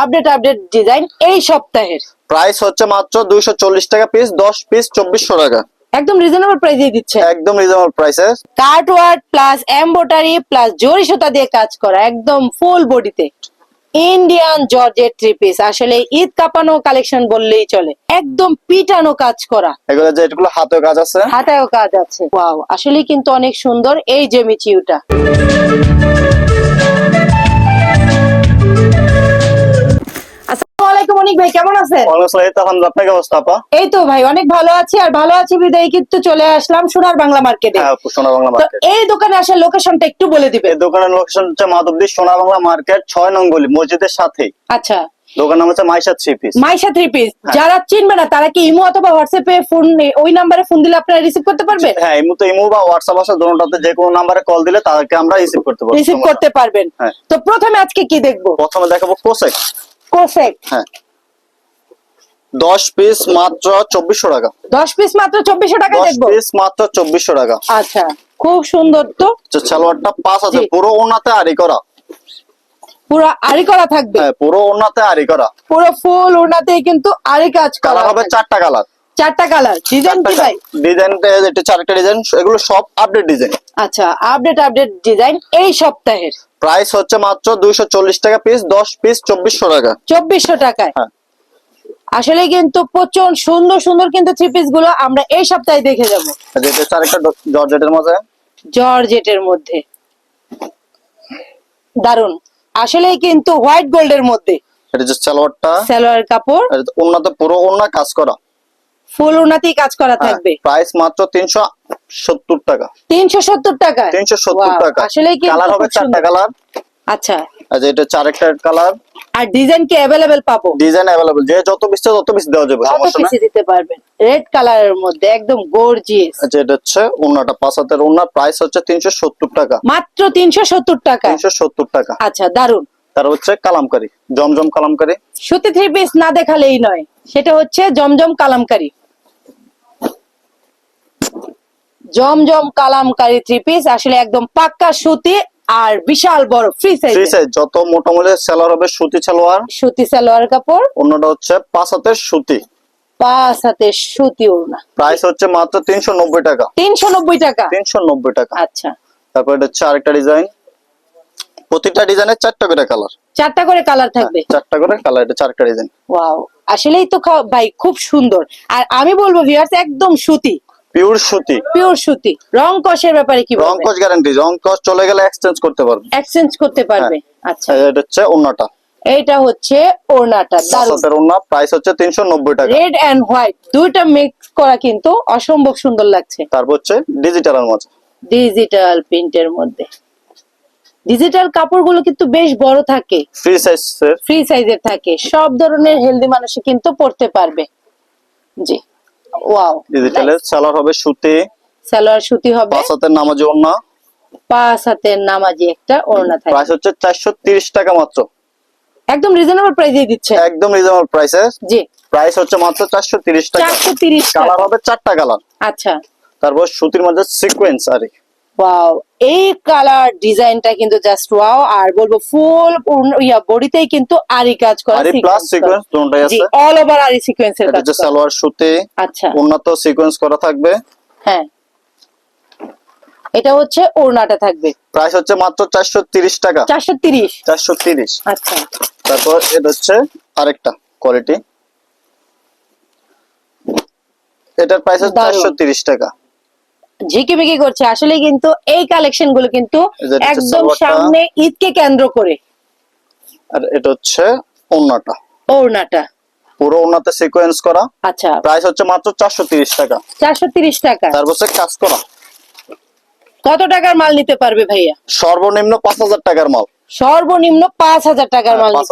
Update update design এই সপ্তাহের। Price হচ্ছে মাত্র দুইশো চল্লিশ টাকা পিস দশ পিস চব্বিশশো টাকা। একদম রিজনেবল প্রাইসে দিচ্ছে। একদম রিজনেবল প্রাইসে cut work plus embroidery plus জরি সুতা দিয়ে কাজ করা একদম ফুল বডিতে ইন্ডিয়ান জর্জেট থ্রি পিস আসলে ঈদ কাপানো কালেকশন বললেই চলে। একদম পিটানো কাজ করা। এগুলো যে এগুলো হাতে কাজ আছে? হাতায়ও কাজ আছে। ওয়াও আসলে কিন্তু অনেক সুন্দর এই যে মিচিউটা আলাইকুম অনিক ভাই কেমন আছেন? আপনাকে অবস্থা আপা? এই তো ভাই অনেক ভালো আছি। আর ভালো আছি বিদায় কিন্তু চলে আসলাম সোনার বাংলা মার্কেটে। হ্যাঁ সোনা বাংলা মার্কেট। এই দোকানে আসার লোকেশনটা একটু বলে দিবেন। এই দোকানের লোকেশন হচ্ছে মাধবদী সোনা বাংলা মার্কেট ছয় নং গলি মসজিদের সাথেই। আচ্ছা। দোকান নাম হচ্ছে Maisha three piece. Maisha three piece. হ্যাঁ। যারা চিনবে না তারা কি ইমো অথবা হোয়াটসঅ্যাপে ফোন ওই নাম্বারে ফোন দিলে আপনারা রিসিভ করতে পারবেন? হ্যাঁ ইমু তো ইমু বা হোয়াটসঅ্যাপ আছে যে কোনো নাম্বারে কল দিলে তাদেরকে আমরা রিসিভ করতে পারব। রিসিভ করতে পারবেন। হ্যাঁ। তো প্রথমে আজকে কি দেখব? প্রথমে দেখাবো কোসেক কোসেক হ্যাঁ। দশ পিস মাত্র চব্বিশশো টাকা। দশ পিস মাত্র চব্বিশশো টাকা দেখব। পিস মাত্র চব্বিশশো টাকা। আচ্ছা খুব সুন্দর তো। যে সালোয়ারটা পাঁচ আছে পুরো ওনাতে আরি করা। পুরো আরি করা থাকবে? হ্যাঁ পুরো ওনাতে আরি করা। পুরো ফুল ওনাতেই কিন্তু আরি কাজ করা হবে চারটা কালার। চারটা কালার। ডিজাইন কি ভাই? ডিজাইন এটা চারটা ডিজাইন এগুলো সব আপডেট ডিজাইন। আচ্ছা আপডেট আপডেট ডিজাইন এই সপ্তাহের। প্রাইস হচ্ছে মাত্র দুইশো চল্লিশ টাকা পিস দশ পিস চব্বিশশো টাকা। চব্বিশশো টাকায়। হ্যাঁ। আসলে কিন্তু প্রচুর সুন্দর সুন্দর কিন্তু থ্রি পিসগুলো আমরা এই সপ্তাহে দেখে যাব। চারটা জর্জেটের মাঝে জর্জেটের মধ্যে। দারুণ আসলে কিন্তু হোয়াইট গোল্ডের মধ্যে। এটা হচ্ছে সালোয়ারটা। সালোয়ার কাপড়। আর ওনাতে পুরো ওনা কাজ করা। ফুল ওনাতেই কাজ করা থাকবে। প্রাইস মাত্র তিনশো সত্তর টাকা। তিনশো সত্তর টাকা? তিনশো সত্তর টাকা। আসলে কিন্তু কালার হবে খুব চারটা কালার আচ্ছা। আর এটা চারটা কালার। আর ডিজাইন কি অ্যাভেলেবেল পাবো? ডিজাইন অ্যাভেলেবল যে যত পিস তত পিস দেওয়া যাবে সমস্যা না দিতে পারবেন। রেড কালারের মধ্যে একদম গর্জিয়াস আচ্ছা এটা হচ্ছে ওনাটা পাঁচ হাতের প্রাইস হচ্ছে তিনশো সত্তর টাকা। মাত্র তিনশো সত্তর টাকা। তিনশো সত্তর টাকা। আচ্ছা দারুণ তার হচ্ছে কালামকারি জমজম কালামকারি। সুতি থ্রি পিস না দেখালেই নয় সেটা হচ্ছে জমজম কালামকারি। জমজম কালামকারি থ্রি পিস আসলে একদম পাক্কা সুতি আর বিশাল বড় ফ্রি সাইজ থ্রি সাইজ যত মোটামুটি সেলার হবে সুতি সালোয়ার। সুতি সালোয়ার কাপড়। অন্যটা হচ্ছে পাঁচ হাতের সুতি। পাঁচ হাতে সুতি ওড়না। প্রাইস হচ্ছে মাত্র তিনশো নব্বই টাকা। তিনশো নব্বই টাকা? তিনশো নব্বই টাকা। আচ্ছা। তারপর এটা হচ্ছে আরেকটা ডিজাইন প্রতিটা ডিজাইনের চারটা করে কালার চারটা করে কালার থাকবে? চারটা করে কালার এটা চারটা ডিজাইন ওয়াও আসলেই তো ভাই খুব সুন্দর। আর আমি বলব ভিউয়ার্স একদম সুতি। পিওর সুতি। পিওর সুতি। রং কষের ব্যাপারে কি রং কস গ্যারান্টি রং কস চলে গেলে এক্সচেঞ্জ করতে পারবে। এক্সচেঞ্জ করতে পারবে। আচ্ছা। এটা হচ্ছে ওন্নাটা এইটা হচ্ছে ওড়নাটা। দারুণ হাতের প্রাইস হচ্ছে তিনশো নব্বই টাকা। রেড এন্ড হোয়াইট দুইটা মিক্স করা কিন্তু অসম্ভব সুন্দর লাগছে। তারপর হচ্ছে ডিজিটালের মাঝে ডিজিটাল প্রিন্টের মধ্যে। ডিজিটাল কাপড়গুলো কিন্তু বেশ বড় থাকে। ফ্রি সাইজের ফ্রি সাইজের থাকে। সব ধরনের হেলদি মানুষই কিন্তু পড়তে পারবে। জি। ওয়াও ডিজিটালের সালোয়ার হবে সুতি সালোয়ার সুতি হবে। পাঁচ হাতের নামাজি ওড়না। পাঁচ হাতের নামাজি একটা ওড়না থাকে প্রাইস হচ্ছে চারশো তিরিশ টাকা মাত্র। একদম রিজনেবল প্রাইসে দিচ্ছে। একদম রিজনেবল প্রাইসে জি। প্রাইস হচ্ছে মাত্র চারশো তিরিশ টাকা। চারশো তিরিশ কালার হবে চারটা কালার আচ্ছা। তারপর সুতির মধ্যে সিকোয়েন্স আর। ওয়াও এই কালার ডিজাইনটা কিন্তু জাস্ট ওয়াও আর বলব ফুল ইয়া বডিতেই কিন্তু আরি কাজ করা আরি প্লাস সিকোয়েন্স দুটোই আছে। অল ওভার আরি সিকোয়েন্সের এটা কাজ করা। সালোয়ার সুতে আচ্ছা। উন্নত সিকোয়েন্স করা থাকবে। হ্যাঁ। এটা হচ্ছে ওড়নাটা থাকবে। প্রাইস হচ্ছে মাত্র চারশো তিরিশ টাকা। চারশো তিরিশ। চারশো তিরিশ। আচ্ছা। তারপর এটা হচ্ছে আরেকটা কোয়ালিটি এটার প্রাইস হচ্ছে দারুণ। চারশো তিরিশ টাকা। ঝিকিমিকি করছে। আসলে কিন্তু এই কালেকশনগুলো কিন্তু একদম সামনে ঈদকে কেন্দ্র করে। আর এটা হচ্ছে ওনাটা ওড়নাটা। পুরো ওন্নাতে সিকোয়েন্স করা। আচ্ছা। প্রাইস হচ্ছে মাত্র চারশো তিরিশ টাকা। চারশো তিরিশ টাকা। তারপর হচ্ছে কাজ করা। কত টাকার মাল নিতে পারবে ভাইয়া? সর্বনিম্ন পাঁচ হাজার টাকার মাল। সর্বনিম্ন পাঁচ হাজার টাকার মাল পাঁচ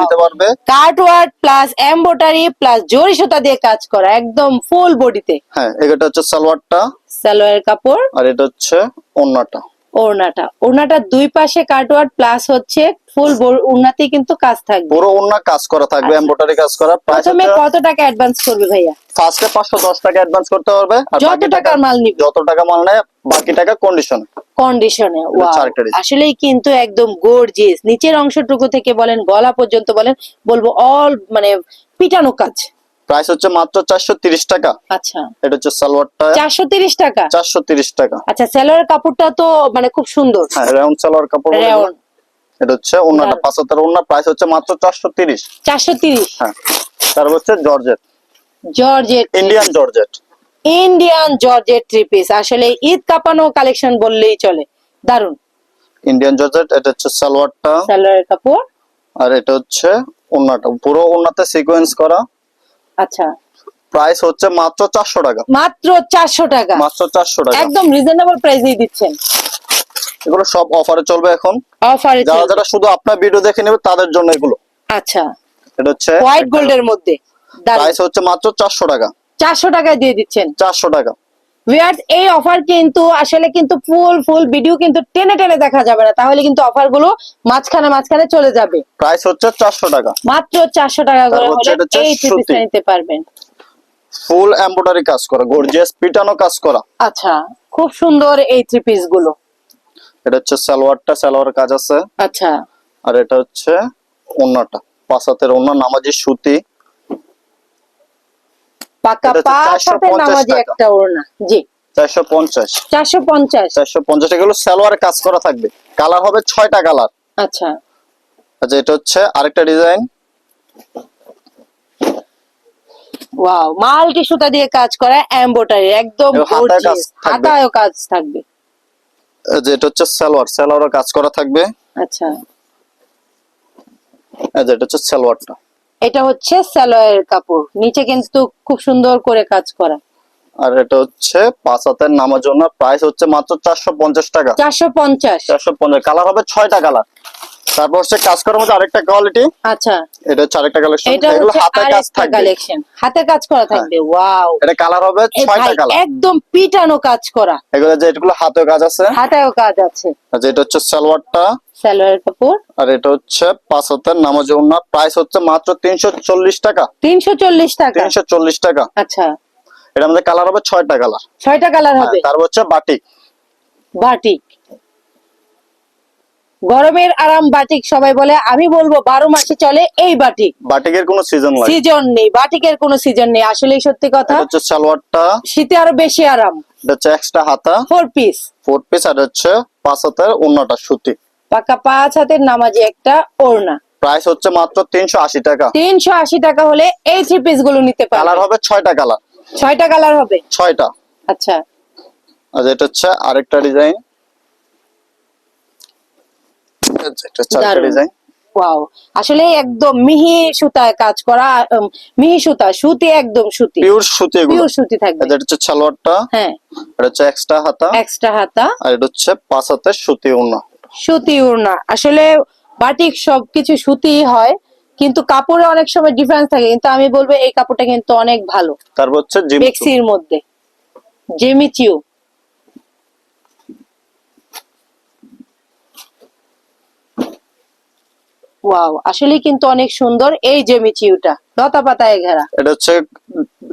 নিতে পারবে। Card work plus embroidery plus জরি সুতা দিয়ে কাজ করা একদম ফুল বডিতে হ্যাঁ এটা হচ্ছে সালোয়ারটা সালোয়ার কাপড়। আর এটা হচ্ছে ওন্নাটা। ওড়নাটা। ওড়নাটা দুই পাশে কাটওয়ার্ড প্লাস হচ্ছে ফুল ওড়নাতে কিন্তু কাজ থাকবে। পুরো অন্য কাজ করা থাকবে আচ্ছা। এমব্রয়ডারি কাজ করা। প্রথমে কত টাকা অ্যাডভান্স করবে ভাইয়া? ফার্স্টে পাঁচশো দশ টাকা অ্যাডভান্স করতে হবে আর যত টাকার মাল নিবে। যত টাকা মাল নেয় বাকি টাকা কন্ডিশন কন্ডিশনে আসলেই কিন্তু একদম গর্জিয়াস নিচের অংশটুকু থেকে বলেন গলা পর্যন্ত বলেন বলব অল মানে পিটানো কাজ। প্রাইস হচ্ছে মাত্র চারশো তিরিশ টাকা। আচ্ছা। এটা হচ্ছে সালোয়ারটা। চারশো তিরিশ টাকা? চারশো তিরিশ টাকা। আচ্ছা সেলোয়ার কাপড়টা তো মানে খুব সুন্দর। হ্যাঁ রাউন্ড সালোয়ার কাপড় দিলাম। এটা হচ্ছে দারুণ। পাঁচ হাজার প্রাইস হচ্ছে মাত্র চারশো তিরিশ। চারশো তিরিশ? হ্যাঁ। তারপর হচ্ছে georgette. Georgette Indian georgette. Indian georgette three piece আসলে ঈদ কাপানো কালেকশন বললেই চলে। দারুণ ইন্ডিয়ান জর্জেট এটা হচ্ছে সালোয়ারটা। সালোয়ারের কাপড়। আর এটা হচ্ছে ওন্নাটা পুরো ওন্নাতে সিকোয়েন্স করা। আচ্ছা। প্রাইস হচ্ছে মাত্র চারশো টাকা। মাত্র চারশো টাকা। মাত্র চারশো টাকা। একদম রিজনেবল প্রাইসেই দিচ্ছেন। এগুলো সব অফারে চলবে এখন। অফারে যারা যারা শুধু আপনার ভিডিও দেখে নেবে তাদের জন্য এগুলো। আচ্ছা। এটা হচ্ছে হোয়াইট গোল্ডের মধ্যে। প্রাইস হচ্ছে মাত্র চারশো টাকা। চারশো টাকায় দিয়ে দিচ্ছেন। চারশো টাকা। ভিউয়ার্স এই অফার কিন্তু আসলে কিন্তু ফুল ফুল ভিডিও কিন্তু টেনে টেনে দেখা যাবে না। তাহলে কিন্তু অফারগুলো মাঝখানে মাঝখানে চলে যাবে। প্রাইস হচ্ছে চারশো টাকা। মাত্র চারশো টাকা করে হলে এই থ্রি নিতে পারবেন। ফুল এমব্রয়ডারি কাজ করা গর্জিয়াস পিটানো কাজ করা। আচ্ছা খুব সুন্দর এই থ্রি পিসগুলো। এটা হচ্ছে সালোয়ারটা সালোয়ার কাজ আছে। আচ্ছা। আর এটা হচ্ছে ওন্নাটা পাঁচ হাতের ওন্না নামাজি সুতি। পাকা হাতের 450 নামাজি একটা ওড়না। জি। চারশো পঞ্চাশ। চারশো পঞ্চাশ। চারশো পঞ্চাশ এগুলো সালোয়ারে কাজ করা থাকবে। কালার হবে ছয়টা কালার। আচ্ছা। আচ্ছা এটা হচ্ছে আরেকটা ডিজাইন। ওয়াও মাল্টি সুতা দিয়ে কাজ করা এমব্রয়ডারি একদম কাজ হাতায়ও কাজ থাকবে। যে এটা হচ্ছে সালোয়ার সালোয়ারে কাজ করা থাকবে। আচ্ছা। যে এটা হচ্ছে সালোয়ারটা। এটা হচ্ছে সালোয়ারের কাপড়। নিচে কিন্তু খুব সুন্দর করে কাজ করা। আর এটা হচ্ছে পাঁচ হাতের নামার জন্য প্রাইস হচ্ছে মাত্র চারশো পঞ্চাশ টাকা। চারশো পঞ্চাশ। চারশো পঞ্চাশ। কালার হবে ছয়টা কালার তারপর হচ্ছে কাজ করার মধ্যে আরেকটা কোয়ালিটি আচ্ছা। এটা হচ্ছে আরেকটা কালেকশন এটা এগুলো হচ্ছে হাতে কাজ থাকবে। কালেকশন হাতে কাজ করা থাকবে ওয়াও এটা কালার হবে ছয়টা কালার একদম পিটানো কাজ করা। এগুলো যে এগুলো হাতে কাজ আছে। হাতায়ও কাজ আছে। আর যেটা হচ্ছে সালোয়ারটা। সালোয়ারের কাপড়। আর এটা হচ্ছে পাঁচ হাতের নামাজ ওনার প্রাইস হচ্ছে মাত্র তিনশো চল্লিশ টাকা। তিনশো চল্লিশ টাকা। তিনশো চল্লিশ টাকা। আচ্ছা। এটা আমাদের কালার হবে ছয়টা কালার ছয়টা কালার হবে। তারপর হচ্ছে বাটিক। বাটিক। গরমের আরাম বাটিক সবাই বলে আমি বলব বারো মাসে চলে এই বাটিক। বাটিকের কোনো সিজন সিজন নেই বাটিকের কোনো সিজন নেই আসলে সত্যি কথা। হচ্ছে সালোয়ারটা। শীতে আরও বেশি আরাম। হচ্ছে এক্সট্রা হাতা। ফোর পিস ফোর পিস আর হচ্ছে পাঁচ হাতের অন্যটা সুতি। পাকা পাঁচ হাতের নামাজি একটা ওড়না। প্রাইস হচ্ছে মাত্র তিনশো আশি টাকা। তিনশো আশি টাকা হলে এই থ্রি পিসগুলো নিতে কালার হবে ছয়টা কালার ছয়টা কালার হবে? ছয়টা। আচ্ছা। আর এটা হচ্ছে আরেকটা ডিজাইন ডিজাইন ওয়াও আসলে একদম মিহি সুতায় কাজ করা মিহি সুতা সুতি একদম সুতি। পিওর সুতি এগুলো। পিওর সুতি থাকবে। এটা হচ্ছে সালোয়ারটা। হ্যাঁ। এটা হচ্ছে এক্সট্রা হাতা। এক্সট্রা হাতা। আর এটা হচ্ছে পাঁচ সুতি ওনা সুতি ওড়না। আসলে বাটিক সবকিছু সুতি হয় কিন্তু কাপড়ে অনেক সময় ডিফারেন্স থাকে কিন্তু আমি বলব এই কাপড়টা কিন্তু অনেক ভালো। তারপর হচ্ছে জিম বেক্সির মধ্যে। জেমিচিও ওয়াও আসলে কিন্তু অনেক সুন্দর। এই জেমিচিউটা লতা পাতায় ঘেরা। এটা হচ্ছে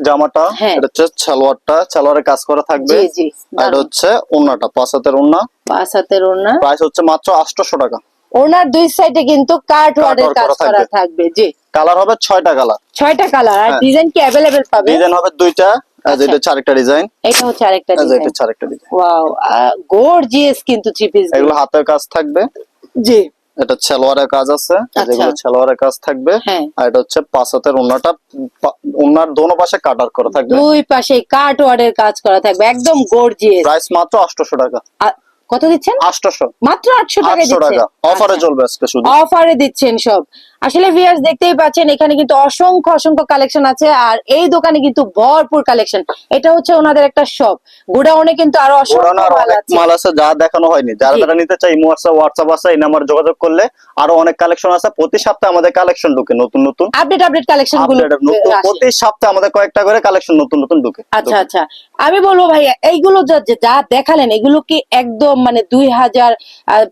জামাটা হ্যাঁ। এটা হচ্ছে সালোয়ারটা সালোয়ারে কাজ করা থাকবে। জি এটা হচ্ছে ওনাটা পাঁচ হাতের ওনা পাঁচ হাতের ওড়না। প্রাইস হচ্ছে মাত্র আটশোশো টাকা। ওনার দুই সাইডে কিন্তু কার্ড ওয়ার্ডের কাজ করা থাকবে। জি। কালার হবে ছয়টা কালার ছয়টা কালার আর হ্যাঁ। ডিজাইন কি অ্যাভেলেবেল পাবে? ডিজাইন হবে দুইটা আর আচ্ছা। এটা হচ্ছে আরেকটা ডিজাইন এটা হচ্ছে আরেকটা এটা ডিজাইন হচ্ছে আরেকটা ডিজাইন ওয়াও গর্জিয়াস কিন্তু থ্রি পিস এগুলো হাতের কাজ থাকবে। জি। এটা ছেলোয়ারের কাজ আছে আচ্ছা। যেগুলো ছেলোয়ারের কাজ থাকবে। হ্যাঁ। আর এটা হচ্ছে পাশাতের উন্নাটা ওনাটা ওনার দোনো পাশে কাটার করা থাকবে। দুই পাশে কাট ওয়ার্ডের কাজ করা থাকবে একদম গর্জিয়াস প্রাইস মাত্র আটশোশো টাকা। কত দিচ্ছেন? আটশোশো। মাত্র আটশো টাকা আটশো টাকা। অফারে চলবে আজকে শুধু। অফারে দিচ্ছেন সব। আসলে ভিউয়ার্স দেখতেই পাচ্ছেন এখানে কিন্তু অসংখ্য অসংখ্য কালেকশন আছে আর এই দোকানে কিন্তু ভরপুর কালেকশন এটা হচ্ছে ওনাদের একটা শপ গোডাউনে কিন্তু আরও অসংখ্য মাল আছে। যা দেখানো হয়নি। যারা যারা নিতে চাই ইমো হোয়াটসঅ্যাপ হোয়াটসঅ্যাপ আছে এই নাম্বার যোগাযোগ করলে আরও অনেক কালেকশন আছে। প্রতি সপ্তাহে আমাদের কালেকশন ঢুকে নতুন নতুন। আপডেট আপডেট কালেকশনগুলো প্রতি সপ্তাহে আমাদের কয়েকটা করে কালেকশন নতুন নতুন ঢুকে। আচ্ছা আচ্ছা। আমি বলব ভাইয়া এইগুলো যা- যা যা দেখালেন এগুলো কি একদম মানে দুই হাজার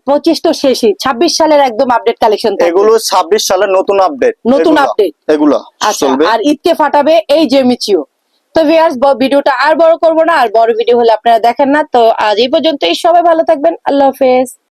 পঁচিশ তো শেষই ছাব্বিশ সালের একদম আপডেট কালেকশন এগুলো ছাব্বিশ সালের নতুন আপডেট নতুন আপডেট এগুলো আচ্ছা আর ঈদকে ফাটাবে এই জেমিচিও তো ভিউয়ার্স ভিডিওটা আর বড় করব না আর বড় ভিডিও হলে আপনারা দেখেন না। তো আজ এই পর্যন্তই। সবাই ভালো থাকবেন। আল্লাহ হাফেজ।